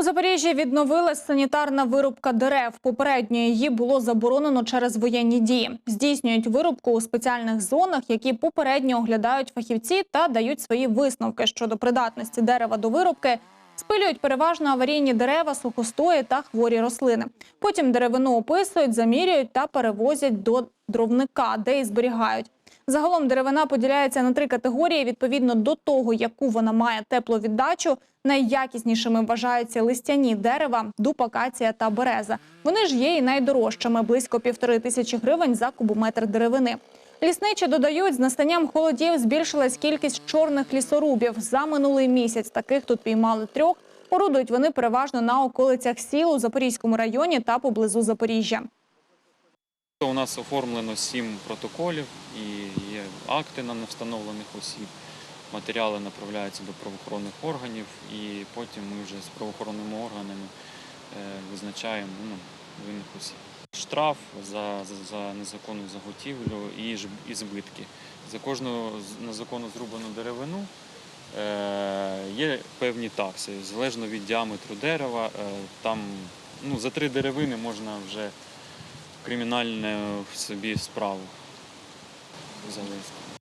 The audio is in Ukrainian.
У Запоріжжі відновилась санітарна вирубка дерев. Попередньо її було заборонено через воєнні дії. Здійснюють вирубку у спеціальних зонах, які попередньо оглядають фахівці та дають свої висновки щодо придатності дерева до вирубки. Спилюють переважно аварійні дерева, сухостої та хворі рослини. Потім деревину описують, замірюють та перевозять до дровника, де і зберігають. Загалом деревина поділяється на три категорії відповідно до того, яку вона має тепловіддачу. Найякіснішими вважаються листяні дерева, дуб, акація та береза. Вони ж є і найдорожчими близько півтори тисячі гривень за кубометр деревини. Лісничі додають, з настанням холодів збільшилась кількість чорних лісорубів. За минулий місяць таких тут піймали трьох. Орудують вони переважно на околицях сіл у Запорізькому районі та поблизу Запоріжжя. У нас оформлено сім протоколів і є акти на невстановлених осіб. Матеріали направляються до правоохоронних органів, і потім ми вже з правоохоронними органами е, визначаємо ну, винних осіб. Штраф за, за, за незаконну заготівлю і, і збитки. За кожну незаконно зрубану деревину е, є певні такси, залежно від діаметру дерева. Е, там ну, за три деревини можна вже кримінальну собі справу завести.